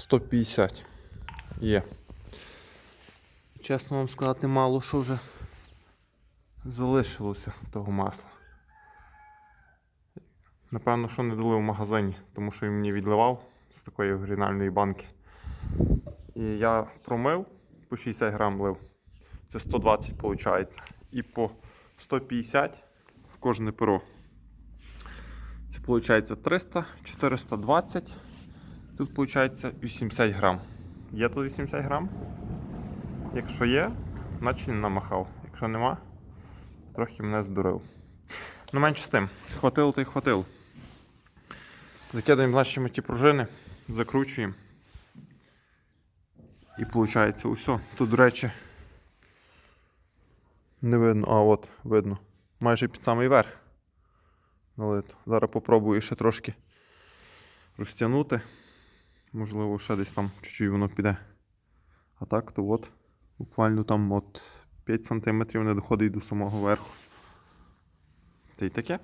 150 є. Чесно вам сказати, мало що вже залишилося того масла. Напевно, що не дали в магазині, тому що він мені відливав з такої оригінальної банки. І я промив по 60 грам лив. Це 120 виходить. І по 150 в кожне перо. Це виходить 300, 420. Тут виходить 80 грам. Є тут 80 грам? Якщо є, не намахав. Якщо нема, трохи мене здурив. Ну менше з тим. Хватило то й хватило. Закидаємо наші ті пружини, закручуємо. І виходить усе. Тут, до речі, не видно. А, от, видно. Майже під самий верх. Налито. Зараз попробую ще трошки розтягнути. Можливо, ще десь там чуть-чуть воно піде. А так, то от буквально там от 5 см не доходить до самого верху. Та й таке.